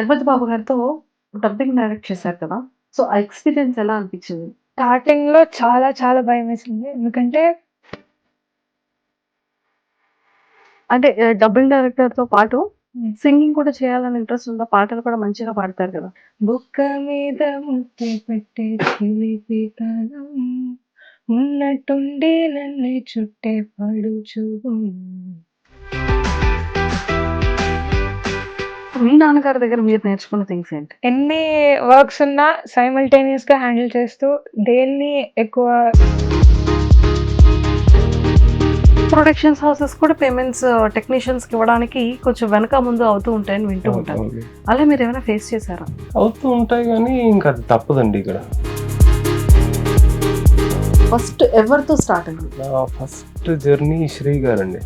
జగపతి బాబు గారితో dubbing direct చేశారు కదా! సో, ఆ ఎక్స్‌పీరియన్స్ ఎలా అనిపించింది? స్టార్టింగ్‌లో చాలా చాలా భయమేసింది. ఎందుకంటే అంటే ఆహ్, డబ్బింగ్ డైరెక్టర్‌తో పాటు హ్మ్. సింగింగ్ కూడా చేయాలని ఇంట్రెస్ట్ ఉందా? పాటలు కూడా మంచిగా పాడతారు కదా! బుక్క మీద ముద్దు పెట్టే చిలిపితనం ఉన్నట్టుండి నన్నే చుట్టే పడుచు మీ నాన్నగారి దగ్గర మీరు నేర్చుకున్న థింగ్స్ ఏంటి? ఎన్ని వర్క్స్ ఉన్నా సైమల్టేనియస్‌గా హ్యాండిల్ చేస్తూ దేన్ని ఎక్కువ ప్రొడక్షన్స్ హౌసెస్ కూడా పేమెంట్స్ టెక్నీషియన్స్‌కి ఇవ్వడానికి కొంచెం వెనక ముందు అవుతూ ఉంటాయని వింటూ. అవును. అలా మీరేమైనా ఫేస్ చేశారా? అవుతూ ఉంటాయి గానీ ఇంక అది తప్పదండి ఇక్కడ. ఫస్ట్ ఎవరితో స్టార్ట్ అయింది? నా ఫస్ట్ జర్నీ శ్రీ గారండి.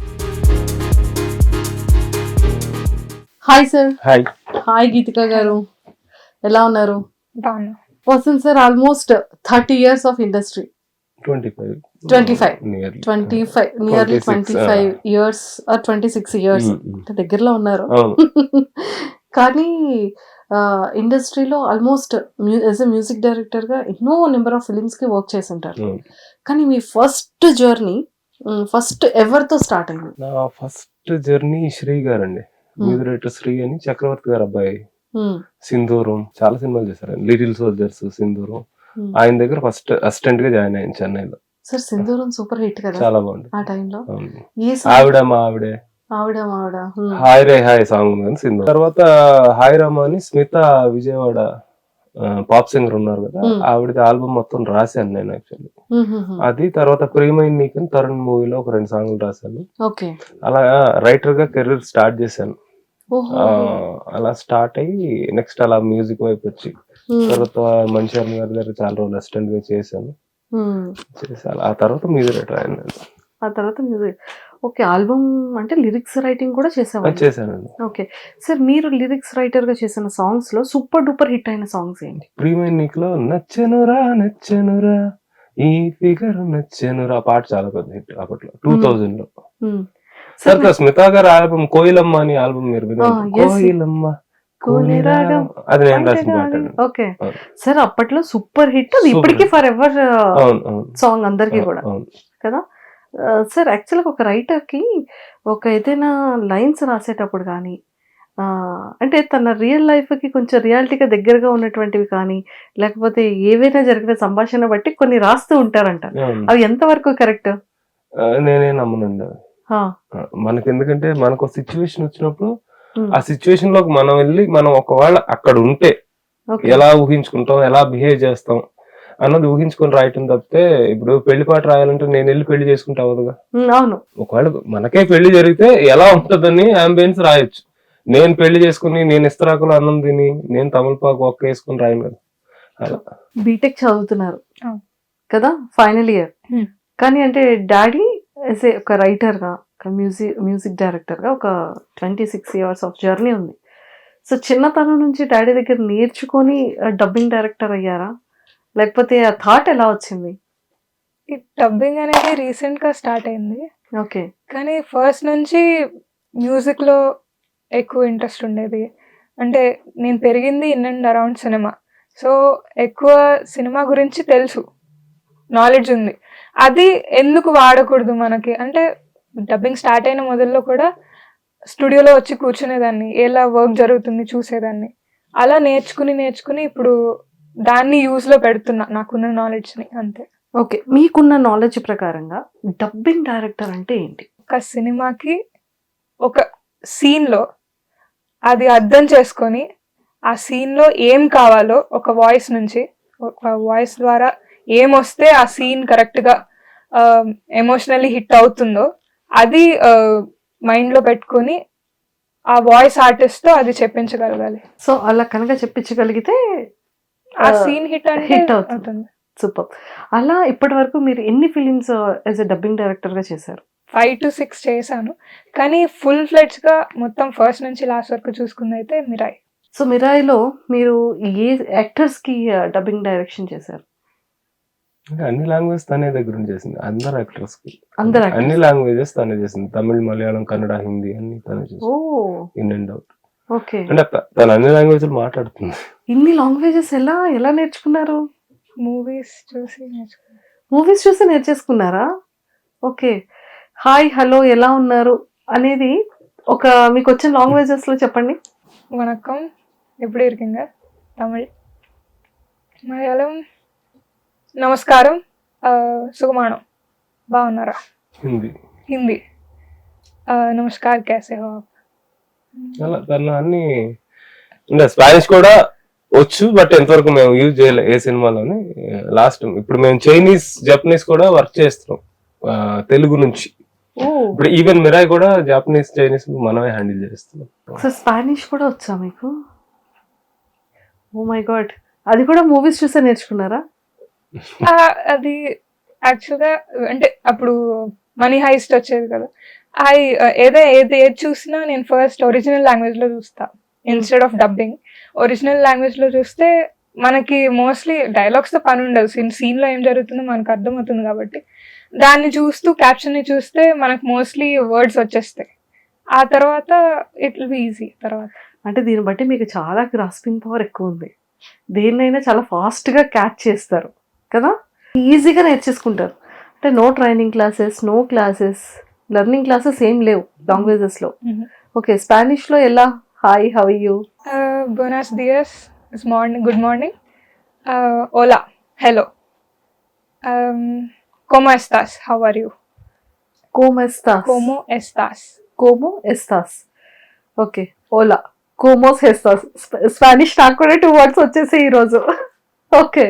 Hi sir. Hi. Hi Geethika గారు. ఎలా ఉన్నారు? Vasanth sir almost 30 years of industry. 25. 25. Nearly. 25 nearly 26 25 years or 26 years hmm, hmm. అంటే దగ్గరలో ఉన్నారు. అవును. కానీ ఇండస్ట్రీలో ఆల్మోస్ట్ యాస్ ఎ మ్యూజిక్ డైరెక్టర్‌గా ఎన్నో నంబర్ ఆఫ్ ఫిల్మ్స్‌కి వర్క్ చేసుంటారు. అవును. కానీ మీ ఫస్ట్ జర్నీ ఫస్ట్ ఎవరితో స్టార్ట్ అయింది? నా ఫస్ట్ జర్నీ శ్రీ గారండి. హ్మ్. మ్యూజిక్ డైరెక్టర్ శ్రీ అని చక్రవర్తి గారి అబ్బాయి. హ్మ్. సింధూరం చాలా సినిమాలు చేశారండి. లిటిల్ సోల్జర్స్, సింధూరం. హ్మ్. ఆయన దగ్గర ఫస్ట్ అసిస్టెంట్‌గా జాయిన్ అయ్యాను చెన్నైలో. సార్ సింధూరం సూపర్ హిట్ కదా! చాలా బాగుంది. ఆ టైంలో. ఆవిడ మా ఆవిడే. ఆవిడ మావిడ. హాయ్ రే హాయ్ సాంగ్ ఉంది కానీ సింధు తర్వాత హాయ్ రామ అని స్మిత విజయవాడ పాప్ సింగర్ ఉన్నారు కదా. ఆవిడది ఆల్బమ్ మొత్తం రాశాను నేను యాక్చువల్లీ. అది తర్వాత ప్రియమైన నీకు తరుణ్ మూవీలో ఒక రెండు సాంగ్లు రాశాను. అలా రైటర్గా కెరీర్ స్టార్ట్ చేశాను అలా స్టార్ట్ అయ్యి నెక్స్ట్ అలా మ్యూజిక్ వైపు వచ్చి. తర్వాత మణిశర్మ గారి దగ్గర చాలా రోజులు అసిస్టెంట్గా చేశాను. చేసి ఆ తర్వాత మ్యూజిక్ రైటర్ అయ్యాను ఆ తర్వాత మ్యూజిక్. ఓకే. ఆల్బమ్ అంటే లిరిక్స్ రైటింగ్ కూడా చేసేవాళ్ళు. చేశానండి ఓకే. సార్ మీరు లిరిక్స్ రైటర్గా చేసిన సాంగ్స్లో సూపర్ డూపర్ హిట్ అయిన సాంగ్స్ ఏంటి? ప్రియమైన నీకులో నచ్చనురా నచ్చనురా ఈ ఫిగర్ నచ్చనురా పాట చాలా పెద్ద హిట్ అప్పట్లో టూ థౌజండ్లో. సార్ స్మిత గారి ఆల్బమ్ కోయిలమ్మ అని ఆల్బమ్ మీరు. కోయిలమ్మ అది నేను రాసిన. ఓకే. సార్ అప్పట్లో సూపర్ హిట్ ఇప్పటికీ. ఫర్ ఎవర్ సాంగ్ అందరికీ కూడా కదా సార్ యాక్చువల్గా ఒక రైటర్కి ఒక ఏదైనా లైన్స్ రాసేటప్పుడు కానీ అంటే తన రియల్ లైఫ్కి కొంచెం రియాలిటీగా దగ్గరగా ఉన్నటువంటివి కానీ లేకపోతే ఏవైనా జరిగిన సంభాషణ బట్టి కొన్ని రాస్తూ ఉంటారంట. అవి ఎంతవరకు కరెక్ట్? నేనే నమ్మనండి. మనకి ఎందుకంటే మనకు సిచ్యువేషన్ వచ్చినప్పుడు ఆ సిచ్యువేషన్లోకి మనం వెళ్ళి మనం ఒకవేళ అక్కడ ఉంటే ఎలా ఊహించుకుంటాం ఎలా బిహేవ్ చేస్తాం అన్నది ఊహించుకొని రాయటం తప్పితే ఇప్పుడు పెళ్ళి పాట రాయాలంటే నేను వెళ్ళి పెళ్ళి చేసుకుంటా అవ్వదుగా. అవును. ఒకవేళ మనకే పెళ్ళి జరిగితే ఎలా ఉంటదని అంబియన్స్ రాయొచ్చు. నేను పెళ్ళి చేసుకుని నేను ఇస్తరాకులు అన్నం తిని నేను తమలపాకు ఒక్క వేసుకుని రాయను కదా. అలా. బీటెక్ చదువుతున్నారు. కదా? Final year. కానీ అంటే డాడీ యాజ్ ఏ ఒక రైటర్గా ఒక మ్యూజిక్ మ్యూజిక్ డైరెక్టర్గా ఒక twenty six years of journey ఉంది. సో చిన్నతనం నుంచి డాడీ దగ్గర నేర్చుకొని డబ్బింగ్ డైరెక్టర్ అయ్యారా? లేకపోతే ఆ థాట్ ఎలా వచ్చింది? ఈ డబ్బింగ్ అనేది రీసెంట్గా స్టార్ట్ అయింది. ఓకే. కానీ ఫస్ట్ నుంచి మ్యూజిక్లో ఎక్కువ ఇంట్రెస్ట్ ఉండేది. అంటే నేను పెరిగింది in and around cinema so ఎక్కువ సినిమా గురించి తెలుసు. నాలెడ్జ్ ఉంది. అది ఎందుకు వాడకూడదు మనకి? అంటే డబ్బింగ్ స్టార్ట్ అయిన మొదల్లో కూడా స్టూడియోలో వచ్చి కూర్చునేదాన్ని. ఎలా వర్క్ జరుగుతుంది చూసేదాన్ని. అలా నేర్చుకుని నేర్చుకుని ఇప్పుడు దాన్ని యూజ్లో పెడుతున్నా నాకున్న knowledge ని అంతే. ఓకే మీకున్న నాలెడ్జ్ ప్రకారంగా డబ్బింగ్ డైరెక్టర్ అంటే ఏంటి? ఒక సినిమాకి ఒక scene లో అది అర్థం చేసుకొని ఆ scene లో ఏం కావాలో ఒక వాయిస్ నుంచి ఒక వాయిస్ ద్వారా ఏం వస్తే ఆ సీన్ కరెక్ట్గా ఎమోషనల్లీ హిట్ అవుతుందో అది మైండ్లో పెట్టుకొని ఆ వాయిస్ ఆర్టిస్ట్తో అది చెప్పించగలగాలి. సో అలా కనుక చెప్పించగలిగితే ఆ సీన్ హిట్ hit అవుతుంది. సూపర్. అలా ఇప్పటి వరకు మీరు ఎన్ని ఫిలిమ్స్ యాజ్ ఎ డబ్బింగ్ డైరెక్టర్గా చేశారు? ఫైవ్ టు సిక్స్ చేశాను. కానీ ఫుల్ ఫ్లెడ్జ్గా మొత్తం ఫస్ట్ నుంచి లాస్ట్ వరకు చూసుకుంది అయితే మిరాయి సో మిరాయిలో మీరు ఏ యాక్టర్స్కి డబ్బింగ్ డైరెక్షన్ చేశారు? ఇంకా అన్ని లాంగ్వేజ్ తనే దగ్గర నుంచి చేసింది అందరు యాక్టర్స్కి? అన్ని లాంగ్వేజెస్ తనే చేసింది. తమిళ్ మలయాళం కన్నడ హిందీ అన్ని తనే ఓ. చేసింది ఇన్ అండ్ అవుట్ ఓకే. అంటే తను అన్ని లాంగ్వేజ్లు మాట్లాడుతుంది. ఇన్ని లాంగ్వేజెస్ ఎలా ఎలా నేర్చుకున్నారు? మూవీస్ చూసి మూవీస్ చూసి నేర్చేసుకున్నారా? ఓకే. హాయ్ హలో ఎలా ఉన్నారు? అనేది ఒక మీకు వచ్చిన లాంగ్వేజెస్లో చెప్పండి. వణకం. ఎప్పుడు ఇరుకింగ తమిళ్. మలయాళం. నమస్కారం. సుగమానం బాగున్నారా? హిందీ. హిందీ. నమస్కార్ క్యాసే హో అలా తను అన్ని స్పానిష్ కూడా వచ్చు బట్ ఎంతవరకు మేము యూజ్ చేయలే ఏ సినిమాలోని. లాస్ట్ ఇప్పుడు మేము చైనీస్ జపనీస్ కూడా వర్క్ చేస్తున్నాం తెలుగు నుంచి. ఓ. ఇప్పుడు ఈవెన్ మిరాయ్ కూడా జాపనీస్ చైనీస్ మనమే హ్యాండిల్ చేస్తున్నాం. సో స్పానిష్ కూడా వచ్చా మీకు? Oh my god. అది కూడా మూవీస్ చూసే నేర్చుకున్నారా? అది యాక్చువల్గా అంటే అప్పుడు మనీ హైస్ట్ వచ్చేది కదా. ఐ uh, ఏదో ఏది ఏది చూసినా నేను ఫస్ట్ ఒరిజినల్ లాంగ్వేజ్లో చూస్తా. ఇన్స్టెడ్ ఆఫ్ డబ్బింగ్ ఒరిజినల్ లాంగ్వేజ్లో చూస్తే మనకి మోస్ట్లీ డైలాగ్స్తో పని ఉండదు. సీన్ సీన్లో ఏం జరుగుతుందో మనకు అర్థమవుతుంది కాబట్టి. దాన్ని చూస్తూ క్యాప్షన్ని చూస్తే మనకు మోస్ట్లీ వర్డ్స్ వచ్చేస్తాయి. ఆ తర్వాత ఇట్ విల్ బి ఈజీ తర్వాత. అంటే దీన్ని బట్టి మీకు చాలా గ్రాస్పింగ్ పవర్ ఎక్కువ ఉంది. దేన్నైనా చాలా ఫాస్ట్గా గా క్యాచ్ చేస్తారు. కదా? ఈజీగా నేర్చేసుకుంటారు. అంటే no training classes no classes learning classes ఏం లేవు లాంగ్వేజెస్లో ఓకే స్పానిష్లో ఎలా hi how you morning. Good morning. Uh, hola. Hello. Um, ¿Cómo estás? How are you? కోమ్ ఎస్తాస్ ¿Cómo estás? కోమో ఎస్తాస్ ఓకే ఓలా కోమోస్ ఎస్తాస్ స్పానిష్ నాకు కూడా టూ వర్డ్స్ వచ్చేసి ఈరోజు ఓకే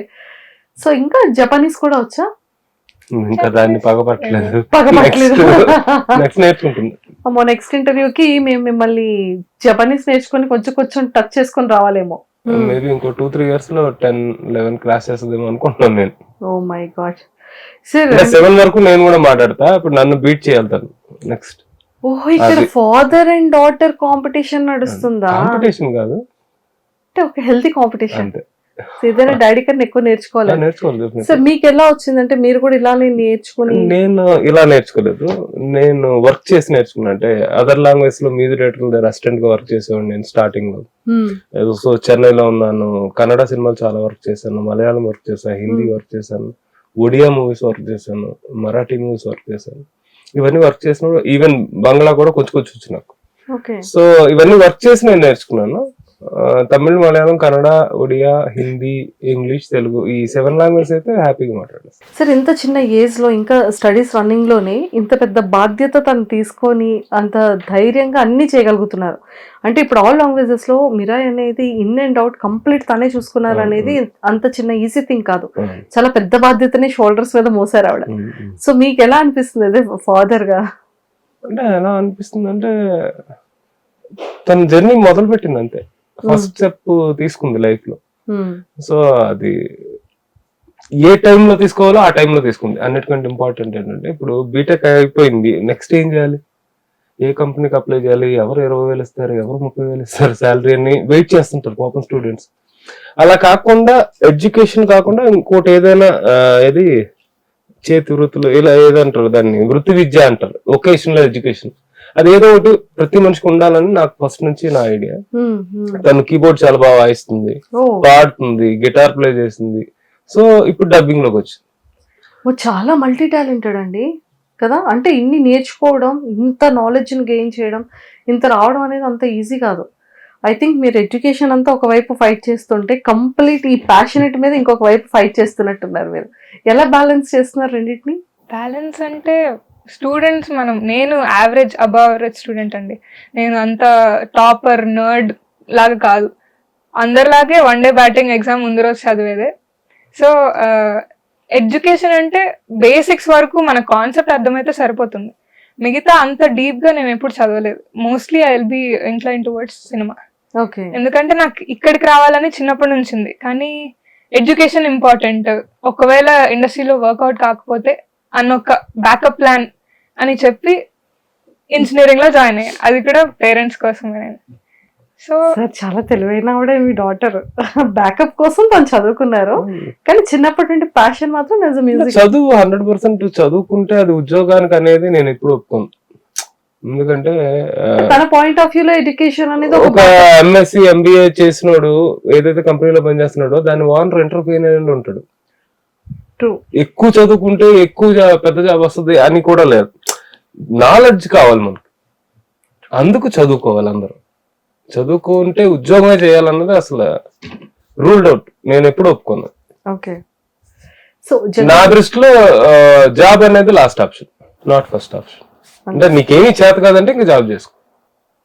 సో ఇంకా జపనీస్ కూడా వచ్చా ఇంకా దాన్ని పగపట్టలేదు. పగపట్టలేదు. నెక్స్ట్ నేర్చుకుంటుంది అమ్మో నెక్స్ట్ ఇంటర్వ్యూకి మేము మిమ్మల్ని జపనీస్ నేర్చుకొని కొంచెం కొంచెం టచ్ చేసుకొని రావాలేమో. మేబీ ఇంకో టూ త్రీ ఇయర్స్లో టెన్ లెవెన్ క్లాస్ చేస్తుందేమో అనుకుంటున్నాను నేను. Oh my god sir seven వరకు నేను కూడా మాట్లాడతా. ఇప్పుడు నన్ను బీట్ చేయాలి నెక్స్ట్ ఓహో ఇక్కడ ఫాదర్ అండ్ డాటర్ కాంపిటీషన్ నడుస్తుందా? కాంపిటీషన్ కాదు. అంటే ఒక హెల్తీ కాంపిటీషన్ అంతే. ఏదైనా డాడీ కన్నా ఎక్కువ నేర్చుకోవాలి. నేర్చుకోవాలి. సార్ మీకు ఎలా వచ్చిందంటే మీరు కూడా ఇలానే నేర్చుకుని నేను ఇలా నేర్చుకోలేదు. నేను వర్క్ చేసి నేర్చుకున్నా. అంటే అదర్ లాంగ్వేజ్లో మ్యూజిక్ దగ్గర అసిస్టెంట్గా వర్క్ చేసేవాడిని నేను స్టార్టింగ్లో. Hmm. సో చెన్నైలో ఉన్నాను. కన్నడ సినిమాలు చాలా వర్క్ చేశాను. మలయాళం వర్క్ చేశాను. హిందీ వర్క్ చేశాను. ఒడియా మూవీస్ వర్క్ చేశాను. మరాఠీ మూవీస్ వర్క్ చేశాను. ఇవన్నీ వర్క్ చేసినప్పుడు ఈవెన్ బంగ్లా కూడా కొంచెం కొంచెం వచ్చు నాకు. సో ఇవన్నీ వర్క్ చేసి నేను నేర్చుకున్నాను. తమిళ్ మలయాళం కన్నడ ఒడియా హిందీ ఇంగ్లీష్ తెలుగు ఈ సెవెన్ లాంగ్వేజ్ అయితే హ్యాపీగా మాట్లాడేస్తాను సార్ ఇంత చిన్న ఏజ్లో ఇంకా స్టడీస్ రన్నింగ్లోనే ఇంత పెద్ద బాధ్యత తను తీసుకొని అంత ధైర్యంగా అన్ని చేయగలుగుతున్నారు. అంటే ఇప్పుడు ఆల్ లాంగ్వేజెస్లో మిరాయ్ అనేది ఇన్ అండ్ అవుట్ కంప్లీట్ తనే చూసుకున్నారు అనేది అంత చిన్న ఈజీ థింగ్ కాదు. చాలా పెద్ద బాధ్యతని షోల్డర్స్ మీద మోసారు ఆవిడ. సో మీకు ఎలా అనిపిస్తుంది అదే ఫాదర్గా? అంటే ఎలా అనిపిస్తుంది అంటే తన జర్నీ మొదలు పెట్టింది అంతే ఫస్ట్ స్టెప్ తీసుకుంది లైఫ్లో. Hmm. సో అది ఏ టైంలో తీసుకోవాలో ఆ టైంలో తీసుకుంది. అన్నిటికంటే ఇంపార్టెంట్ ఏంటంటే ఇప్పుడు బీటెక్ అయిపోయింది. నెక్స్ట్ ఏం చేయాలి? ఏ కంపెనీకి అప్లై చేయాలి? ఎవరు ఇరవై వేలు ఇస్తారు? ఎవరు ముప్పై వేలు ఇస్తారు? శాలరీ అని వెయిట్ చేస్తుంటారు పాపం స్టూడెంట్స్ అలా కాకుండా ఎడ్యుకేషన్ కాకుండా ఇంకోటి ఏదైనా ఏది? చేతి వృత్తులు ఇలా ఏదంటారు దాన్ని? వృత్తి విద్య అంటారు. వొకేషనల్ ఎడ్యుకేషన్ అది ఏదో ఒకటి ప్రతి మనిషికి ఉండాలని నాకు ఫస్ట్ నుంచి నా ఐడియా. తను కీబోర్డ్ చాలా బాగా వాయిస్తుంది పాడుతుంది గిటార్ ప్లే చేస్తుంది. సో ఇప్పుడు డబ్బింగ్లోకి వచ్చింది. చాలా మల్టీ టాలెంటెడ్ అండి. కదా? అంటే ఇన్ని నేర్చుకోవడం ఇంత నాలెడ్జ్ని గెయిన్ చేయడం ఇంత రావడం అనేది అంత ఈజీ కాదు. ఐ థింక్ మీరు ఎడ్యుకేషన్ అంతా ఒకవైపు ఫైట్ చేస్తుంటే కంప్లీట్ ఈ ప్యాషనెట్ మీద ఇంకొక వైపు ఫైట్ చేస్తున్నట్టున్నారు మీరు. ఎలా బ్యాలెన్స్ చేస్తున్నారు రెండింటిని? బ్యాలెన్స్ అంటే స్టూడెంట్స్ మనం నేను యావరేజ్ అబవ్ యావరేజ్ స్టూడెంట్ అండి. నేను అంత టాపర్ నర్డ్ లాగా కాదు. అందరిలాగే వన్ డే బ్యాటింగ్ ఎగ్జామ్ ముందు రోజు చదివేదే. సో ఎడ్యుకేషన్ అంటే బేసిక్స్ వరకు మన కాన్సెప్ట్ అర్థమైతే సరిపోతుంది. మిగతా అంత డీప్గా నేను ఎప్పుడు చదవలేదు. Mostly I will be incline towards cinema okay. ఎందుకంటే నాకు ఇక్కడికి రావాలని చిన్నప్పటి నుంచి ఉంది. కానీ ఎడ్యుకేషన్ ఇంపార్టెంట్ ఒకవేళ ఇండస్ట్రీలో వర్కౌట్ కాకపోతే అన్న ఒక బ్యాకప్ ప్లాన్ అని చెప్పి ఇంజనీరింగ్లో జాయిన్ అయ్యా. అది కూడా పేరెంట్స్ కోసమే సో సార్ చాలా తెలివైన ఆవిడే మీ డాటర్ బ్యాకప్ కోసం తను చదువుకున్నారు. కానీ చిన్నప్పటి నుండి ప్యాషన్ మాత్రం మ్యూజిక్ చదువు హండ్రెడ్ పర్సెంట్ చదువుకుంటే అది ఉద్యోగానికి అనేది నేను ఎప్పుడు ఒప్పుకోను. ఎందుకంటే తన పాయింట్ ఆఫ్ వ్యూ లో ఎడ్యుకేషన్ అనేది ఒక ఎంఎస్సి ఎంబీఏ చేసినోడు ఏదైతే కంపెనీలో పనిచేస్తున్నాడో దాని ఓనర్ ఎంటర్ప్రీనియర్ ఉంటాడు. ఎక్కువ చదువుకుంటే ఎక్కువ పెద్ద జాబ్ వస్తుంది అని కూడా లేదు. నాలెడ్జ్ కావాలి మనకి. అందుకు చదువుకోవాలి అందరూ. చదువుకుంటే ఉద్యోగమే చేయాలన్నది అసలు రూల్డ్ అవుట్ నేను ఎప్పుడు ఒప్పుకోను. ఓకే. సో నా దృష్టిలో జాబ్ అనేది last option not first option అంటే నీకేమీ చేత కాదంటే ఇంకా జాబ్ చేసుకో.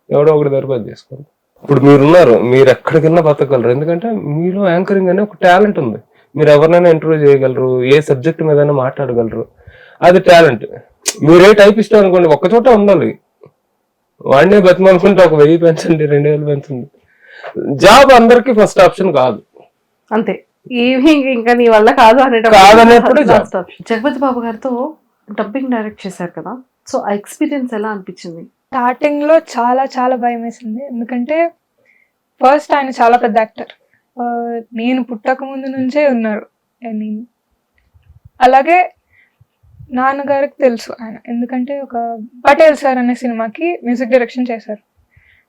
ఎవడో ఒకటి దగ్గర పని చేసుకోండి ఇప్పుడు మీరున్నారు మీరు ఎక్కడికైనా బతకగలరు. ఎందుకంటే మీలో యాంకరింగ్ అనే ఒక టాలెంట్ ఉంది. మీరు ఎవరినైనా ఇంటర్వ్యూ చేయగలరు? ఏ సబ్జెక్ట్ మీదైనా మాట్లాడగలరు? అది టాలెంట్ మీరే టైప్ ఇష్టం అనుకోండి ఒక్క చోట ఉండాలి. వాడినే బతిమనుకుంటే ఒక వెయ్యి పెంచండి రెండు వేలు పెంచండి జాబ్ అందరికి ఫస్ట్ ఆప్షన్ కాదు. అంతే. ఏమి ఇంకా నీ వల్ల కాదు ఆప్షన్ జగపతి బాబు గారితో డబ్బింగ్ డైరెక్ట్ చేశారు కదా. సో ఆ ఎక్స్పీరియన్స్ ఎలా అనిపించింది? స్టార్టింగ్లో చాలా చాలా భయం వేసింది ఎందుకంటే ఫస్ట్ ఆయన చాలా పెద్ద యాక్టర్ నేను పుట్టక ముందు నుంచే ఉన్నారు. I అలాగే నాన్నగారికి తెలుసు ఆయన. ఎందుకంటే ఒక పటేల్ సార్ అనే సినిమాకి మ్యూజిక్ డైరెక్షన్ చేశారు.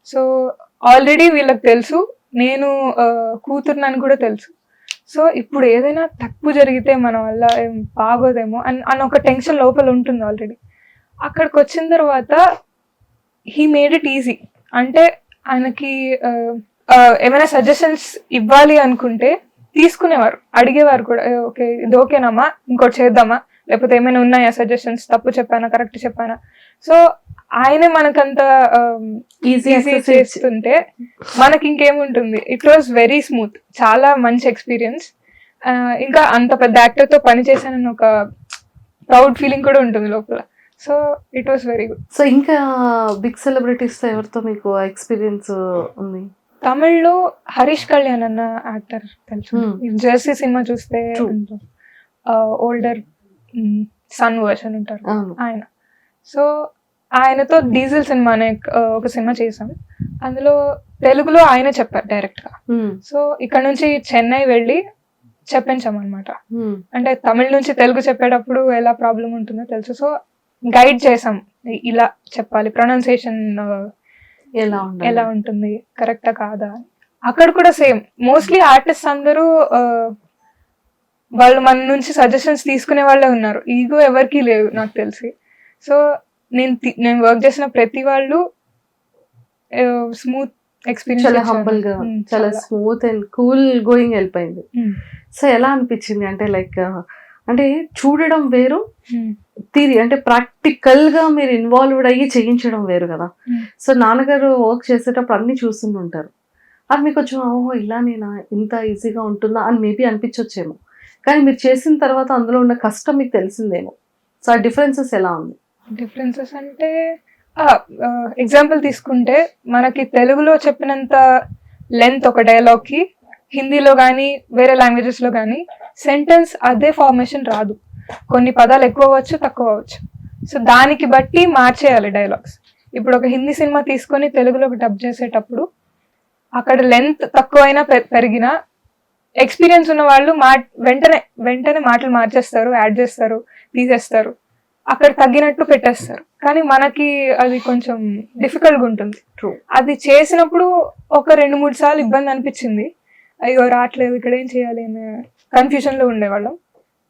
సో ఆల్రెడీ వీళ్ళకి తెలుసు. నేను ఆ, కూతురునని కూడా తెలుసు. సో ఇప్పుడు ఏదైనా తప్పు జరిగితే మన వల్ల ఏం బాగోదేమో అని అని ఒక టెన్షన్ లోపల ఉంటుంది ఆల్రెడీ. అక్కడికి వచ్చిన తర్వాత హీ మేడ్ ఇట్ ఈజీ అంటే ఆయనకి ఏమైనా సజెషన్స్ ఇవ్వాలి అనుకుంటే తీసుకునేవారు అడిగేవారు కూడా "ఏ, ఓకే ఇది ఓకేనమ్మా ఇంకోటి చేద్దామా లేకపోతే ఏమైనా ఉన్నాయా సజెషన్స్ తప్పు చెప్పానా కరెక్ట్ చెప్పానా? సో ఆయనే మనకంత ఈజీ చేస్తుంటే మనకి ఇంకేముంటుంది? ఇట్ వాస్ వెరీ స్మూత్ చాలా మంచి ఎక్స్పీరియన్స్ ఇంకా అంత పెద్ద యాక్టర్తో పని చేశానని ఒక ప్రౌడ్ ఫీలింగ్ కూడా ఉంటుంది లోపల. So it was very good so ఇంకా బిగ్ సెలబ్రిటీస్తో ఎవరితో మీకు ఎక్స్పీరియన్స్ ఉంది? తమిళ్ళో హరీష్ కళ్యాణ్ అన్న యాక్టర్ తెలుసు. Hmm. జెర్సీ సినిమా చూస్తే. ఓల్డర్ సన్ వర్షన్ ఉంటారు. ఆయన. సో ఆయనతో డీజిల్ సినిమా అనే ఒక సినిమా చేసాం. అందులో తెలుగులో ఆయన చెప్పారు డైరెక్ట్గా. Hmm. సో ఇక్కడ నుంచి చెన్నై వెళ్ళి చెప్పించాం అనమాట Hmm. అంటే తమిళ నుంచి తెలుగు చెప్పేటప్పుడు ఎలా ప్రాబ్లం ఉంటుందో తెలుసు. సో గైడ్ చేసాం. ఇలా చెప్పాలి. ప్రొనౌన్సియేషన్ ఎలా ఉంటుంది? కరెక్టా కాదా. అక్కడ కూడా సేమ్ మోస్ట్లీ ఆర్టిస్ట్ అందరూ వాళ్ళు మన నుంచి సజెషన్స్ తీసుకునే వాళ్ళే ఉన్నారు. ఈగో ఎవరికి లేవు నాకు తెలిసి. సో నేను నేను వర్క్ చేసిన ప్రతి వాళ్ళు స్మూత్ ఎక్స్పీరియన్స్ చాలా హంబల్గా చాలా స్మూత్ అండ్ కూల్ గోయింగ్ వెళ్ళిపోయింది. సో ఎలా అనిపించింది? అంటే లైక్ అంటే చూడడం వేరు థీరీ అంటే ప్రాక్టికల్గా మీరు ఇన్వాల్వ్డ్ అయ్యి చేయించడం వేరు కదా. సో నాన్నగారు వర్క్ చేసేటప్పుడు అన్ని చూస్తుంటారు అది మీకు కొంచెం ఓహో ఇలా నేనా? ఇంత ఈజీగా ఉంటుందా? అని మేబీ అనిపించొచ్చేమో. కానీ మీరు చేసిన తర్వాత అందులో ఉన్న కష్టం మీకు తెలిసిందేమో. సో ఆ డిఫరెన్సెస్ ఎలా ఉంది? డిఫరెన్సెస్ అంటే ఎగ్జాంపుల్ తీసుకుంటే మనకి తెలుగులో చెప్పినంత లెంత్ ఒక dialogue కి హిందీలో కానీ వేరే లాంగ్వేజెస్లో కానీ సెంటెన్స్ అదే ఫార్మేషన్ రాదు. కొన్ని పదాలు ఎక్కువ అవ్వచ్చు తక్కువ అవ్వచ్చు. సో దానికి బట్టి మార్చేయాలి డైలాగ్స్. ఇప్పుడు ఒక హిందీ సినిమా తీసుకొని తెలుగులోకి డబ్ చేసేటప్పుడు అక్కడ లెంత్ తక్కువైనా పె- పెరిగినా ఎక్స్పీరియన్స్ ఉన్న వాళ్ళు మా వెంటనే వెంటనే మాటలు మార్చేస్తారు యాడ్ చేస్తారు తీసేస్తారు. అక్కడ తగ్గినట్టు పెట్టేస్తారు. కానీ మనకి అది కొంచెం డిఫికల్ట్గా ఉంటుంది ట్రూ అది చేసినప్పుడు ఒక రెండు మూడు సార్లు ఇబ్బంది అనిపించింది అయ్యో రావట్లేదు ఇక్కడ ఏం చేయాలి అనే కన్ఫ్యూజన్లో ఉండేవాళ్ళం.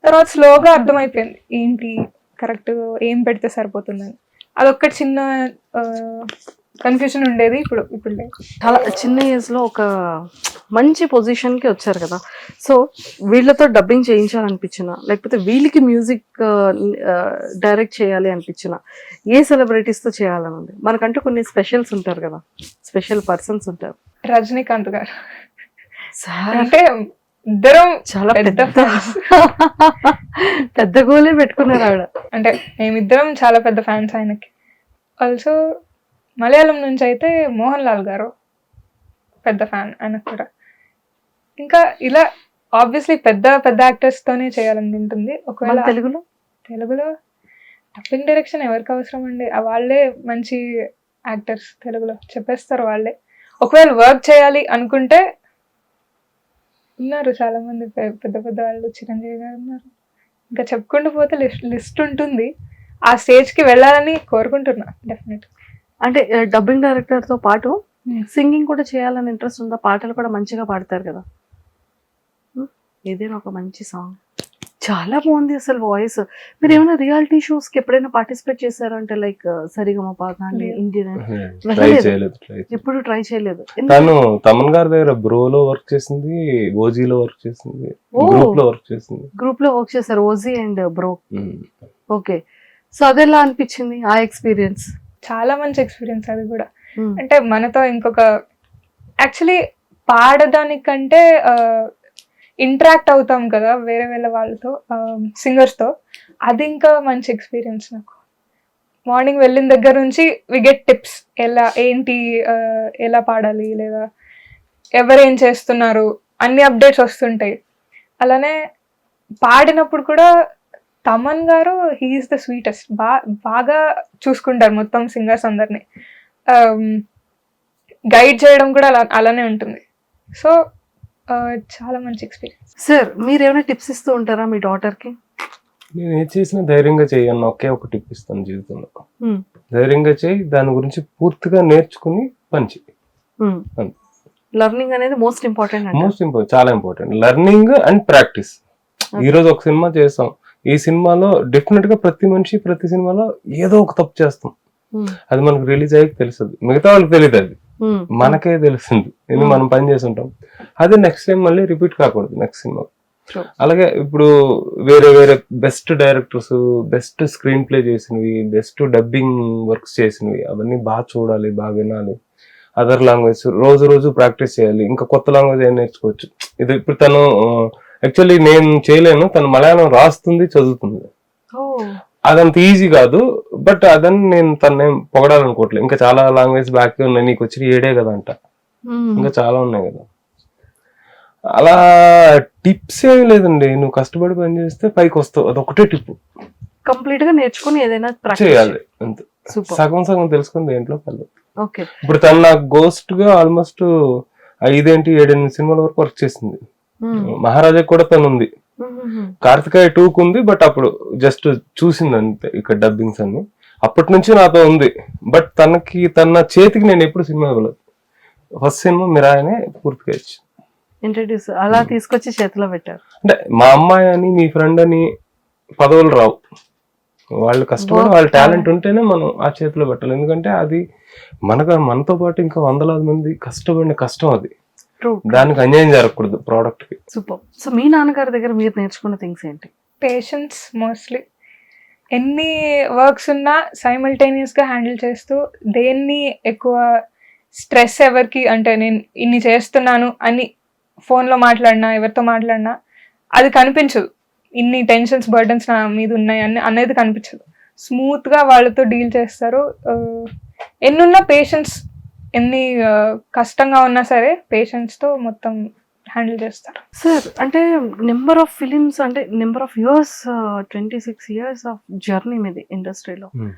తర్వాత స్లోగా అర్థమైపోయింది ఏంటి కరెక్ట్ ఏం పెడితే సరిపోతుందని. అదొక్కటి చిన్న కన్ఫ్యూజన్ ఉండేది ఇప్పుడు ఇప్పుడు చాలా చిన్న ఏజ్లో ఒక మంచి పొజిషన్కి వచ్చారు కదా. సో వీళ్ళతో డబ్బింగ్ చేయించాలనిపించిన లేకపోతే వీళ్ళకి మ్యూజిక్ డైరెక్ట్ చేయాలి అనిపించిన ఏ సెలబ్రిటీస్తో చేయాలని ఉంది మనకంటూ కొన్ని స్పెషల్స్ ఉంటారు కదా. స్పెషల్ పర్సన్స్ ఉంటారు. రజనీకాంత్ గారు. అంటే ఇద్దరం చాలా పెద్ద పెద్ద గోలే పెట్టుకున్నారు ఆవిడ. అంటే మేమిద్దరం చాలా పెద్ద ఫ్యాన్స్ ఆయనకి. ఆల్సో మలయాళం నుంచి అయితే మోహన్ లాల్ గారు పెద్ద ఫ్యాన్ ఆయనకు కూడా. ఇంకా ఇలా ఆబ్వియస్లీ పెద్ద పెద్ద యాక్టర్స్ తోనే చేయాలని ఉంటుంది మన ఒకవేళ తెలుగులో తెలుగులో డబ్బింగ్ డైరెక్షన్ ఎవరికి అవసరం అండి? వాళ్ళే మంచి యాక్టర్స్ తెలుగులో చెప్పేస్తారు వాళ్ళే. ఒకవేళ వర్క్ చేయాలి అనుకుంటే ఉన్నారు చాలా మంది పెద్ద పెద్ద వాళ్ళు చిరంజీవి గారు ఉన్నారు. ఇంకా చెప్పుకుంటూ పోతే లిస్ట్ లిస్ట్ ఉంటుంది. ఆ స్టేజ్కి వెళ్ళాలని కోరుకుంటున్నా డెఫినెట్ అంటే డబ్బింగ్ డైరెక్టర్తో పాటు Hmm. సింగింగ్ కూడా చేయాలని ఇంట్రెస్ట్ ఉందా? పాటలు కూడా మంచిగా పాడతారు కదా. Hmm? ఇదేనా ఒక మంచి సాంగ్ చాలా బాగుంది అసలు వాయిస్. మీరు ఏమైనా రియాలిటీ షోస్కి ఎప్పుడైనా పార్టిసిపేట్ చేశారంటే లైక్ సరిగమ కానీ. Indian try. చేయలేదు ఎప్పుడు ట్రై చేయలేదు? తను తమన్ గారి దగ్గర బ్రోలో వర్క్ చేసింది ఓజీలో వర్క్ చేసింది ఓ. గ్రూప్లో వర్క్ చేసింది. గ్రూప్లో వర్క్ చేశారు OG and bro. Okay. So అదెలా అనిపించింది ఆ ఎక్స్పీరియన్స్? చాలా మంచి ఎక్స్పీరియన్స్ అది కూడా. అంటే మనతో ఇంకొక యాక్చువల్లీ పాడడానికంటే ఇంటరాక్ట్ అవుతాం కదా వేరే వేరే వాళ్ళతో సింగర్స్తో అది ఇంకా మంచి ఎక్స్పీరియన్స్ నాకు. మార్నింగ్ వెళ్ళిన దగ్గర నుంచి వి గెట్ టిప్స్ ఎలా ఏంటి ఎలా పాడాలి లేదా ఎవరు ఏం చేస్తున్నారు అన్ని అప్డేట్స్ వస్తుంటాయి. అలానే పాడినప్పుడు కూడా తమన్ గారు హీఈస్ ద స్వీటెస్ట్ బా బాగా చూసుకుంటారు మొత్తం సింగర్స్ అందరినీ. గైడ్ చేయడం కూడా అలా అలానే ఉంటుంది. సో చాలా మంచి ఎక్స్పీరియన్స్ సార్ మీరు ఏమైనా టిప్స్ ఇస్తూ ఉంటారా మీ డాటర్కి నేను ఏం చేసినా ధైర్యంగా చేయను. ఒకే ఒక టిప్ ఇస్తాను జీవితంలో. Hmm. ధైర్యంగా చేయి దాని గురించి పూర్తిగా నేర్చుకుని పంచి అంతే. లర్నింగ్ అనేది మోస్ట్ ఇంపార్టెంట్ మోస్ట్ ఇంపార్టెంట్ చాలా ఇంపార్టెంట్ లెర్నింగ్ అండ్ ప్రాక్టీస్ ఈ రోజు ఒక సినిమా చేస్తాం ఈ సినిమాలో డెఫినెట్గా ప్రతి మనిషి ప్రతి సినిమాలో ఏదో ఒక తప్పు చేస్తాం. అది మనకు రిలీజ్ అయ్యి తెలుస్తుంది. మిగతా వాళ్ళకి తెలియదు అది. మనకే తెలుస్తుంది ఇది మనం పని చేసి ఉంటాం అది నెక్స్ట్ టైం మళ్ళీ రిపీట్ కాకూడదు నెక్స్ట్ సినిమా. అలాగే ఇప్పుడు వేరే వేరే best directors best screenplay చేసినవి బెస్ట్ డబ్బింగ్ వర్క్స్ చేసినవి అవన్నీ బాగా చూడాలి బాగా వినాలి. అదర్ లాంగ్వేజ్ రోజు రోజు ప్రాక్టీస్ చేయాలి. ఇంకా కొత్త లాంగ్వేజ్ ఏం నేర్చుకోవచ్చు? ఇది ఇప్పుడు తను యాక్చువల్లీ నేను చేయలేను తను మలయాళం రాస్తుంది చదువుతుంది. అదంత ఈజీ కాదు బట్ అదని నేను తను పొగడాలనుకోవట్లేదు. ఇంకా చాలా లాంగ్వేజ్ బ్యాక్ ఉన్నాయి నీకు వచ్చిన ఏడే కదా అంట. ఇంకా చాలా ఉన్నాయి కదా. అలా టిప్స్ ఏమి లేదండి. నువ్వు కష్టపడి పని చేస్తే పైకి వస్తావు. అదొకటే టిప్ కంప్లీట్గా నేర్చుకుని ఏదైనా చేయాలి. అంతే. సగం సగం తెలుసుకుని దేంట్లో కలదు ఓకే ఇప్పుడు తను నాకు గోస్ట్గా ఆల్మోస్ట్ ఐదేంటి ఏడెనిమిది సినిమాల వరకు వర్క్ చేసింది. మహారాజా కూడా తను ఉంది. కార్తికేయ టూకు ఉంది బట్ అప్పుడు జస్ట్ చూసింది అంతే. ఇక్కడ డబ్బింగ్స్ అన్ని. అప్పటి నుంచి నాతో ఉంది. బట్ తనకి తన చేతికి నేను ఎప్పుడు సినిమా ఇవ్వలేదు. ఫస్ట్ సినిమా మిరాయనే పూర్తిగా ఇచ్చి ఇంట్రడ్యూస్ అలా తీసుకొచ్చి చేతిలో పెట్టారు. అంటే మా అమ్మాయి అని మీ ఫ్రెండ్ అని పదవులు రావు. వాళ్ళు కష్టపడి వాళ్ళ టాలెంట్ ఉంటేనే మనం ఆ చేతిలో పెట్టాలి. ఎందుకంటే అది మనకు మనతో పాటు ఇంకా వందలాది మంది కష్టపడిన కష్టం అది. ట్రూ దానికి అన్యాయం జరగకూడదు ప్రోడక్ట్కి. సూపర్ సో మీ నాన్నగారి దగ్గర మీరు నేర్చుకున్న థింగ్స్ ఏంటి? పేషెన్స్ మోస్ట్లీ ఎన్ని వర్క్స్ ఉన్నా సైమల్టేనియస్గా హ్యాండిల్ చేస్తూ దేన్ని ఎక్కువ స్ట్రెస్ ఎవరికి అంటే నేను ఇన్ని చేస్తున్నాను అని ఫోన్లో మాట్లాడినా ఎవరితో మాట్లాడినా అది కనిపించదు. ఇన్ని టెన్షన్స్ బర్డన్స్ నా మీద ఉన్నాయి అని అనేది కనిపించదు. స్మూత్గా వాళ్ళతో డీల్ చేస్తారు. ఎన్నున్నా పేషెన్స్ ఎన్ని కష్టంగా ఉన్నా సరే పేషెన్స్తో మొత్తం హ్యాండిల్ చేస్తారు. సార్ అంటే నెంబర్ ఆఫ్ ఫిలిమ్స్ అంటే number of years twenty six years of journey మీది ఇండస్ట్రీలో. Hmm.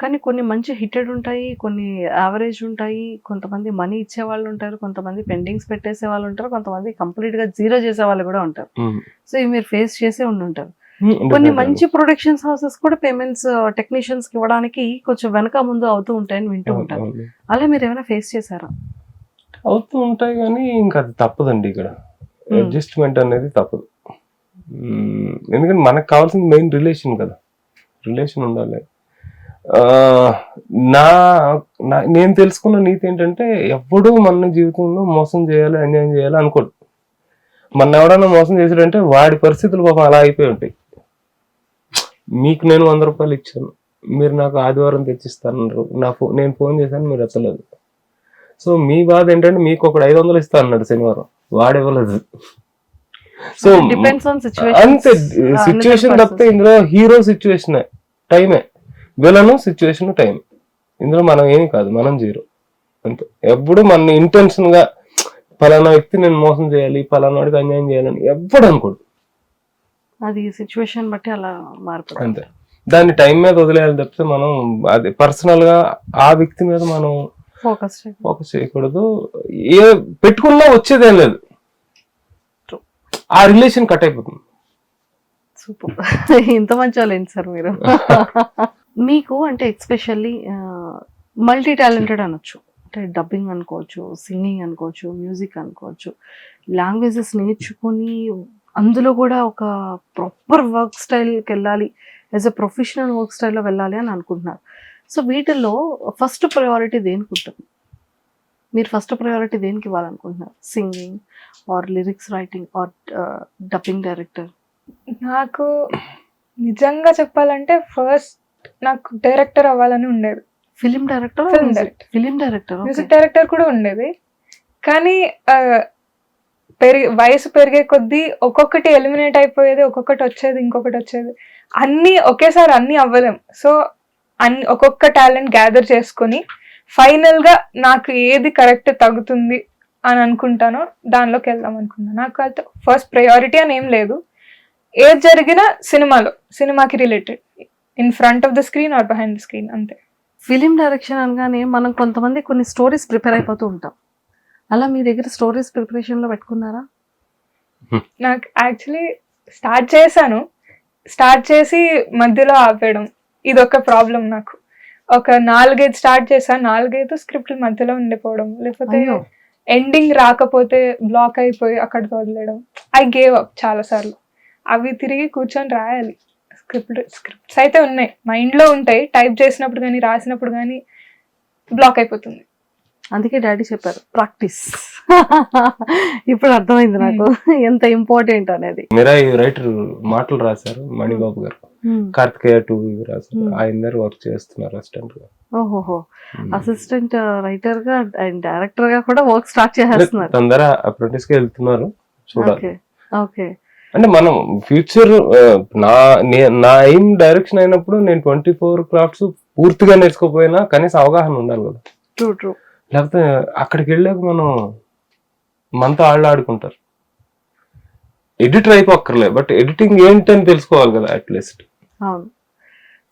కానీ కొన్ని మంచి హిట్టెడ్ ఉంటాయి కొన్ని యావరేజ్ ఉంటాయి. కొంతమంది మనీ ఇచ్చే వాళ్ళు ఉంటారు కొంతమంది పెండింగ్స్ పెట్టేసే వాళ్ళు ఉంటారు కొంతమంది కంప్లీట్గా జీరో చేసే వాళ్ళు కూడా ఉంటారు. సో ఇవి మీరు ఫేస్ చేసే ఉండి ఉంటారు కొన్ని మంచి ప్రొడక్షన్స్ హౌసెస్ కూడా పేమెంట్స్ టెక్నీషియన్స్కి ఇవ్వడానికి కొంచెం వెనక ముందు అవుతూ ఉంటాయని వింటూ ఉంటారు. అలా మీరు ఏమైనా ఫేస్ చేశారా? అవుతూ ఉంటాయి కానీ ఇంకా అది తప్పదండి ఇక్కడ. అడ్జస్ట్మెంట్ అనేది తప్పదు. ఎందుకంటే మనకు కావాల్సింది మెయిన్ రిలేషన్ కదా. రిలేషన్ ఉండాలి. నా నా- నేను తెలుసుకున్న నీతి ఏంటంటే ఎప్పుడూ మన జీవితంలో మోసం చేయాలి అన్యాయం చేయాలి అనుకోడు. మన ఎవడన్నా మోసం చేసాడంటే వాడి పరిస్థితులు పాపం అలా అయిపోయి ఉంటాయి. మీకు నేను వంద రూపాయలు ఇచ్చాను. మీరు నాకు ఆదివారం తెచ్చిస్తానన్నారు. నా ఫో నేను ఫోన్ చేశాను మీరు ఎత్తలేదు. సో మీ బాధ ఏంటంటే మీకు ఒకడు ఐదు వందలు ఇస్తా అన్నాడు శనివారం. వాడు ఇవ్వలేదు. సో అంతే. సిచ్యువేషన్ తప్పితే ఇందులో హీరో సిచ్యువేషన్ టైమే విలను సిచ్యువేషన్ టైం ఇందులో మనం ఏమి కాదు మనం జీరో. అంతే. ఎప్పుడు మన ఇంటెన్షన్గా పలానా వ్యక్తి నేను మోసం చేయాలి పలానా వాడికి అన్యాయం చేయాలని ఎప్పుడు అనుకోడు. అది సిచ్యువేషన్ బట్టి అలా మారిపోతుంది. అంతే. దాన్ని టైం మీద వదిలేయాలి తప్పితే మనం అది పర్సనల్గా ఆ వ్యక్తి మీద మనం ఫోకస్ ఫోకస్ చేయకూడదు. ఏ పెట్టుకున్నా వచ్చేదేం లేదు. ఆ రిలేషన్ కట్ అయిపోతుంది. సూపర్ ఇంత మంచి వాళ్ళు సార్ మీరు? మీకు అంటే ఎక్స్పెషల్లీ మల్టీ టాలెంటెడ్ అనొచ్చు. అంటే డబ్బింగ్ అనుకోవచ్చు సింగింగ్ అనుకోవచ్చు మ్యూజిక్ అనుకోవచ్చు. లాంగ్వేజెస్ నేర్చుకొని అందులో కూడా ఒక ప్రాపర్ వర్క్ స్టైల్కి వెళ్ళాలి యాజ్ అ ప్రొఫెషనల్ వర్క్ స్టైల్లో వెళ్ళాలి అని అనుకుంటున్నారు. సో వీటిల్లో ఫస్ట్ ప్రయారిటీ దేనికి ఉంటుంది? మీరు ఫస్ట్ ప్రయారిటీ దేనికి ఇవ్వాలనుకుంటున్నారు? Singing or lyrics writing or dubbing director నాకు నిజంగా చెప్పాలంటే ఫస్ట్ నాకు డైరెక్టర్ అవ్వాలని ఉండేది. Film director Film director. Film director music director కూడా ఉండేది. కానీ పెరిగి వయసు పెరిగే కొద్దీ ఒక్కొక్కటి ఎలిమినేట్ అయిపోయేది ఒక్కొక్కటి వచ్చేది ఇంకొకటి వచ్చేది. అన్నీ ఒకేసారి అన్నీ అవ్వలేం. సో అన్ని ఒక్కొక్క టాలెంట్ గ్యాదర్ చేసుకొని final గా నాకు ఏది కరెక్ట్ తగ్గుతుంది అని అనుకుంటానో దానిలోకి వెళ్దాం అనుకున్నాను నాకు అయితే ఫస్ట్ ప్రయారిటీ అని ఏం లేదు. ఏది జరిగినా సినిమాలో సినిమాకి related in front of the screen or behind the screen అంతే. ఫిలిం డైరెక్షన్ అనగానే మనం కొంతమంది కొన్ని స్టోరీస్ ప్రిపేర్ అయిపోతూ ఉంటాం. అలా మీ దగ్గర స్టోరీస్ ప్రిపరేషన్లో పెట్టుకున్నారా? నాకు యాక్చువల్లీ స్టార్ట్ చేశాను. స్టార్ట్ చేసి మధ్యలో ఆపేయడం ఇది ఒక ప్రాబ్లం నాకు. ఒక నాలుగైదు స్టార్ట్ చేశాను నాలుగైదు స్క్రిప్ట్ మధ్యలో ఉండిపోవడం. లేకపోతే ఎండింగ్ రాకపోతే బ్లాక్ అయిపోయి అక్కడితో వదిలేయడం. ఐ గేవ్ అప్ చాలా సార్లు అవి తిరిగి కూర్చొని రాయాలి. స్క్రిప్ట్ స్క్రిప్ట్స్ అయితే ఉన్నాయి. మైండ్లో ఉంటాయి. టైప్ చేసినప్పుడు కానీ రాసినప్పుడు కానీ బ్లాక్ అయిపోతుంది. అందుకే డాడీ చెప్పారు ప్రాక్టీస్. ఇప్పుడు అర్థమైంది నాకు. ఎంత ఇంపార్టెంట్ అనేది. మీరా ఈ రైటర్ మాటలు రాశారు మణిబాబు గారు. Hmm. కార్తికేయ టూ రాశారు. Hmm. ఆయన దగ్గర వర్క్ చేస్తున్నారు అసిస్టెంట్గా ఓహోహో. Hmm. అసిస్టెంట్ రైటర్గా అండ్ డైరెక్టర్గా కూడా వర్క్ స్టార్ట్ చేసేస్తున్నారు తన దగ్గర అప్రెంటిస్కి వెళ్తున్నారు. చూడాలి. ఓకే. ఓకే. అంటే మనం ఫ్యూచర్ నా నే- ఎయిమ్ డైరెక్షన్ అయినప్పుడు నేను ట్వంటీ ఫోర్ క్రాఫ్ట్స్ పూర్తిగా నేర్చుకోపోయినా కనీసం అవగాహన ఉండాలి కదా. ట్రూ ట్రూ లేకపోతే అక్కడికి వెళ్ళాక మనం మనతో ఆళ్ళు ఆడుకుంటారు. ఎడిటర్ అయిపోక్కర్లే బట్ ఎడిటింగ్ ఏంటని తెలుసుకోవాలి కదా అట్లీస్ట్ అవును.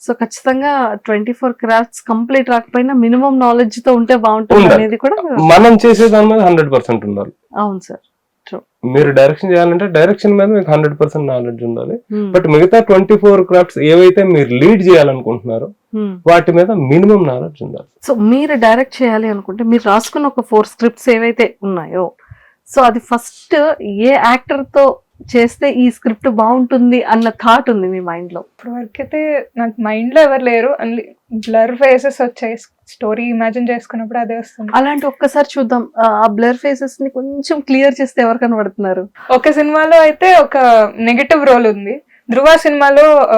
సో ఖచ్చితంగా ట్వంటీ ఫోర్ క్రాఫ్ట్స్ కంప్లీట్ రాకపోయినా మినిమం నాలెడ్జ్తో ఉంటే బాగుంటుంది. అనేది కూడా మనం చేసే దాని మీద హండ్రెడ్ పర్సెంట్ ఉండాలి. అవును సార్. మీరు డైరెక్షన్ చేయాలంటే డైరెక్షన్ మీద మీకు హండ్రెడ్ పర్సెంట్ నాలెడ్జ్ ఉండాలి Hmm. బట్ మిగతా ట్వంటీ ఫోర్ క్రాఫ్ట్స్ ఏవైతే మీరు లీడ్ చేయాలనుకుంటున్నారో Hmm. వాటి మీద మినిమం నాలెడ్జ్ ఉండాలి సో మీరు డైరెక్ట్ చేయాలి అనుకుంటే మీరు రాసుకున్న ఒక ఫోర్ స్క్రిప్ట్స్ ఏవైతే ఉన్నాయో సో అది ఫస్ట్ ఏ యాక్టర్తో చేస్తే ఈ స్క్రిప్ట్ బాగుంటుంది అన్న థాట్ ఉంది మీ మైండ్లో? ఇప్పుడు వరకు అయితే నాకు మైండ్లో ఎవరు లేరు. అన్లీ బ్లర్ ఫేసెస్ వచ్చాయి. స్టోరీ ఇమాజిన్ చేసుకున్నప్పుడు అదే వస్తుంది. అలాంటి ఒక్కసారి చూద్దాం. ఆ బ్లర్ ఫేసెస్ని కొంచెం క్లియర్ చేస్తే ఎవరు కనబడుతున్నారు? ఒక సినిమాలో అయితే ఒక నెగటివ్ రోల్ ఉంది. ధృవ సినిమాలో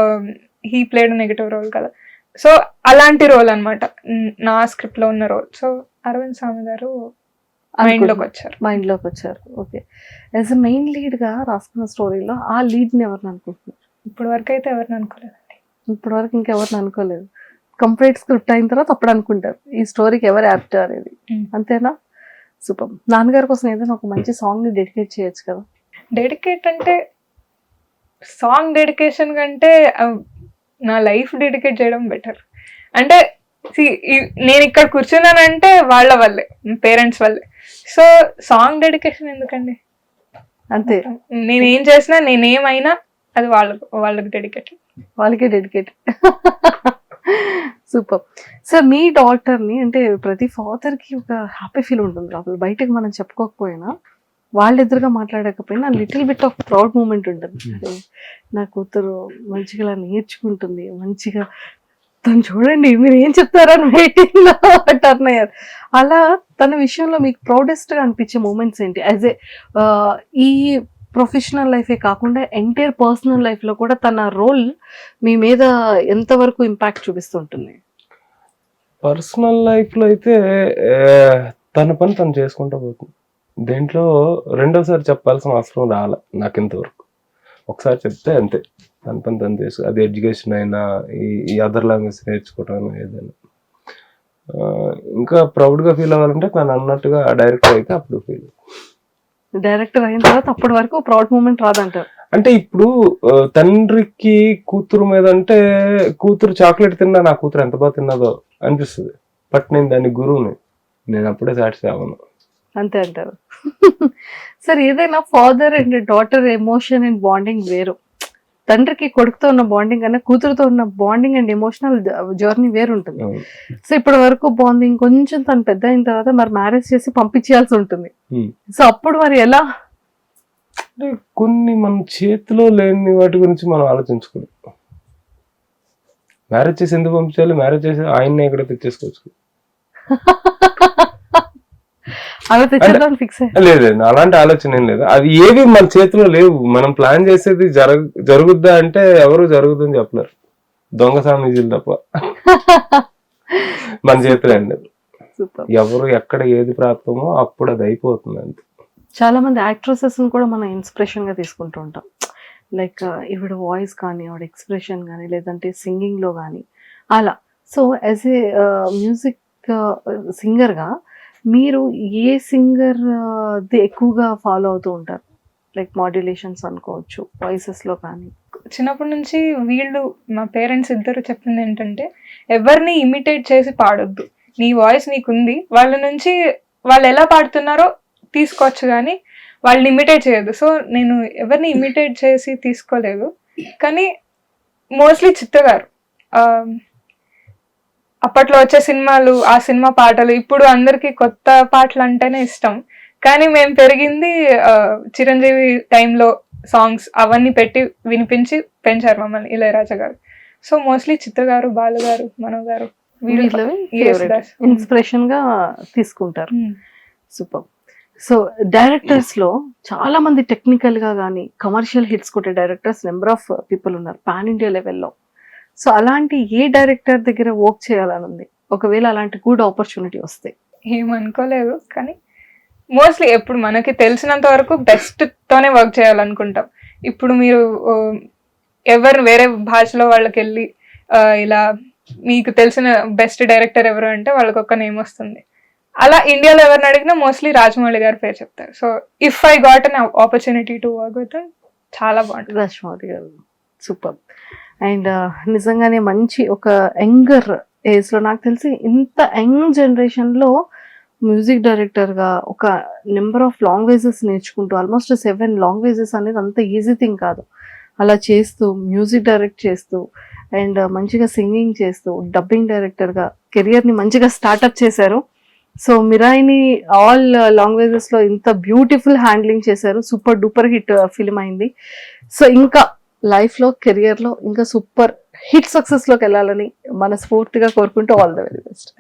హీ ప్లేడ్ నెగటివ్ రోల్ కదా. సో అలాంటి రోల్ అన్నమాట. న్- నా స్క్రిప్ట్లో ఉన్న రోల్ సో అరవింద్ స్వామి గారు మైండ్లోకి వచ్చారు మైండ్లోకి వచ్చారు ఓకే యాజ్ అ మెయిన్ లీడ్గా రాసుకున్న స్టోరీలో ఆ లీడ్ని ఎవరిని అనుకుంటున్నారు? ఇప్పుడు వరకు అయితే ఎవరిని అనుకోలేదండి. ఇప్పటి వరకు ఇంకెవరిని అనుకోలేదు. కంప్లీట్ స్క్రిప్ట్ అయిన తర్వాత అప్పుడు అనుకుంటారు. ఈ స్టోరీకి ఎవరు యాప్ట్ అనేది. Hmm. అంతేనా? సూపర్ నాన్నగారి కోసం ఏదైనా ఒక మంచి సాంగ్ని డెడికేట్ చేయొచ్చు కదా? డెడికేట్ అంటే సాంగ్ డెడికేషన్ కంటే నా లైఫ్ డెడికేట్ చేయడం బెటర్ అంటే నేను ఇక్కడ కూర్చున్నానంటే వాళ్ళ వల్లే పేరెంట్స్ వల్లే. సో సాంగ్ డెడికేషన్ ఎందుకండి? అంతే. నేను ఏం చేసినా నేనేమైనా అది వాళ్ళకు వాళ్ళకి డెడికేట్ వాళ్ళకే డెడికేట్ సూపర్ సార్ మీ డాటర్ని అంటే ప్రతి ఫాదర్కి ఒక హ్యాపీ ఫీల్ ఉంటుంది లోపల బయటకు మనం చెప్పుకోకపోయినా వాళ్ళ ఎదురుగా మాట్లాడకపోయినా little bit of proud moment ఉంటుంది. అరే, నా కూతురు మంచిగా ఇలా నేర్చుకుంటుంది మంచిగా తను చూడండి మీరు ఏం చెప్తారని వెయిటింగ్లో టర్న్ అయ్యారు అలా తన విషయంలో మీకు ప్రౌడెస్ట్గా అనిపించే మూమెంట్స్ ఏంటి? యాజ్ uh, ఏ ఈ ప్రొఫెషనల్ లైఫే కాకుండా ఎంటైర్ పర్సనల్ లైఫ్లో కూడా తన రోల్ మీ మీద ఎంతవరకు ఇంపాక్ట్ చూపిస్తుంటుంది? పర్సనల్ లైఫ్లో అయితే uh, తన పని తను చేసుకుంటూ పోతుంది. దేంట్లో రెండోసారి చెప్పాల్సిన అవసరం రాలే నాకు ఇంతవరకు ఒకసారి చెప్తే అంతే. తన పని తను చేసు అది ఎడ్యుకేషన్ అయినా ఈ ఈ అదర్ లాంగ్వేజ్ నేర్చుకోవడం ఏదైనా. ఇంకా proud గా ఫీల్ అవ్వాలంటే తను అన్నట్టుగా డైరెక్టర్ అయితే అప్పుడు ఫీల్ డైరెక్టర్ అయిన తర్వాత అప్పటి వరకు ప్రౌడ్ మూమెంట్ రాదంటారు అంటే ఇప్పుడు తండ్రికి కూతురు మీద అంటే కూతురు చాక్లెట్ తిన్నా నా కూతురు ఎంత బాగా తిన్నదో అనిపిస్తుంది. బట్ నేను దాని గురువుని. నేను అప్పుడే సాటిస్ఫై అవ్వను అంతే అంటారు. సార్ ఏదైనా father and daughter emotion and bonding వేరు. తండ్రికి కొడుకుతో ఉన్న బాండింగ్ కన్నా కూతురుతో ఉన్న బాండింగ్ అండ్ ఎమోషనల్ జర్నీ వేరుంటుంది. సో ఇప్పటి వరకు బాగుంది ఇంకొంచెం తను పెద్ద అయిన తర్వాత మరి మ్యారేజ్ చేసి పంపించేయాల్సి ఉంటుంది. సో అప్పుడు మరి ఎలా? అంటే కొన్ని మన చేతిలో లేని వాటి గురించి మనం ఆలోచించుకోవాలి. మ్యారేజ్ చేసి ఎందుకు పంపించాలి? మ్యారేజ్ చేసి ఆయన్ని ఎక్కడ తెచ్చేసుకోవచ్చు అలా తెచ్చేద్దాం ఫిక్స్ అయ్యి లేదు లేదు, అలాంటి ఆలోచన ఏం లేదు. అవి ఏవి మన చేతిలో లేవు. మనం ప్లాన్ చేసేది జరగ జరుగుద్దా అంటే ఎవరు జరుగుదని చెప్పలేరు. దొంగ స్వామీజీలు తప్ప. మన చేతిలో అండి ఎవరు ఎక్కడ ఏది ప్రాప్తమో అప్పుడు అది అయిపోతుంది అంతే. చాలా మంది యాక్ట్రసెస్ కూడా మనం ఇన్స్పిరేషన్గా తీసుకుంటూ ఉంటాం. లైక్ ఈవిడ వాయిస్ కానీ ఆవిడ ఎక్స్ప్రెషన్ కానీ లేదంటే సింగింగ్లో కానీ అలా. సో యాజ్ ఏ మ్యూజిక్ సింగర్గా మీరు ఏ సింగర్ ఎక్కువగా ఫాలో అవుతూ ఉంటారు? లైక్ మాడ్యులేషన్స్ అనుకోవచ్చు వాయిసెస్లో కానీ. చిన్నప్పటి నుంచి వీళ్ళు మా పేరెంట్స్ ఇద్దరు చెప్పింది ఏంటంటే ఎవరిని ఇమిటేట్ చేసి పాడొద్దు. నీ వాయిస్ నీకుంది వాళ్ళ నుంచి వాళ్ళు ఎలా పాడుతున్నారో తీసుకోవచ్చు కానీ వాళ్ళని ఇమిటేట్ చేయదు సో నేను ఎవరిని ఇమిటేట్ చేసి తీసుకోలేదు. కానీ మోస్ట్లీ చిత్తగారు. అప్పట్లో వచ్చే సినిమాలు ఆ సినిమా పాటలు ఇప్పుడు అందరికీ కొత్త పాటలు అంటేనే ఇష్టం. కానీ మేము పెరిగింది చిరంజీవి టైంలో సాంగ్స్ అవన్నీ పెట్టి వినిపించి పెంచారు మమ్మల్ని ఇళయరాజా గారు. సో మోస్ట్లీ చిత్త గారు బాలు గారు మనో గారు. ఇన్స్పిరేషన్గా తీసుకుంటారు. సూపర్. సో డైరెక్టర్స్లో చాలా మంది టెక్నికల్గా కానీ కమర్షియల్ హిట్స్ కొట్టే డైరెక్టర్స్ నెంబర్ ఆఫ్ పీపుల్ ఉన్నారు పాన్ ఇండియా లెవెల్లో సో అలాంటి ఏ డైరెక్టర్ దగ్గర వర్క్ చేయాలని ఉంది? ఒకవేళ అలాంటి గుడ్ ఆపర్చునిటీ వస్తే. ఏమనుకోలేదు కానీ మోస్ట్లీ ఎప్పుడు మనకి తెలిసినంత వరకు బెస్ట్ తోనే వర్క్ చేయాలనుకుంటాం. ఇప్పుడు మీరు ఎవరు వేరే భాషలో వాళ్ళకి వెళ్ళి ఇలా మీకు తెలిసిన బెస్ట్ డైరెక్టర్ ఎవరు అంటే వాళ్ళకి ఒక నేమ్ వస్తుంది. అలా ఇండియాలో ఎవరిని అడిగినా మోస్ట్లీ రాజమౌళి గారి పేరు చెప్తారు. So if I got an opportunity to work with చాలా బాగుంటుంది. రష్మౌతి గారు సూపర్ అండ్ నిజంగానే మంచి ఒక యంగర్ ఏజ్లో నాకు తెలిసి ఇంత యంగ్ జనరేషన్లో మ్యూజిక్ డైరెక్టర్గా ఒక నెంబర్ ఆఫ్ లాంగ్వేజెస్ నేర్చుకుంటూ ఆల్మోస్ట్ సెవెన్ లాంగ్వేజెస్ అనేది అంత ఈజీ థింగ్ కాదు. అలా చేస్తూ మ్యూజిక్ డైరెక్ట్ చేస్తూ అండ్ మంచిగా సింగింగ్ చేస్తూ డబ్బింగ్ డైరెక్టర్గా కెరియర్ని మంచిగా స్టార్ట్అప్ చేశారు. సో మిరాయిని ఆల్ లాంగ్వేజెస్లో ఇంత బ్యూటిఫుల్ హ్యాండ్లింగ్ చేశారు. సూపర్ డూపర్ హిట్ ఫిలిం అయింది. సో ఇంకా లైఫ్లో కెరియర్లో ఇంకా సూపర్ హిట్ సక్సెస్లోకి వెళ్ళాలని మనస్ఫూర్తిగా కోరుకుంటూ all the very best.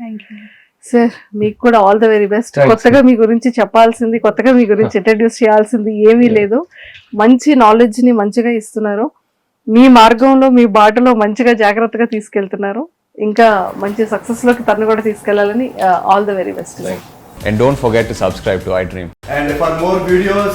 Sir మీకు కూడా ఆల్ ద వెరీ బెస్ట్. కొత్తగా మీ గురించి చెప్పాల్సింది కొత్తగా మీ గురించి ఇంట్రడ్యూస్ చేయాల్సింది ఏమీ లేదు. మంచి నాలెడ్జ్ని మంచిగా ఇస్తున్నారు. మీ మార్గంలో మీ బాటలో మంచిగా జాగ్రత్తగా తీసుకెళ్తున్నారు. ఇంకా మంచి సక్సెస్లోకి తను కూడా తీసుకెళ్ళాలని all the very best And don't forget to subscribe to iDream. And for more videos,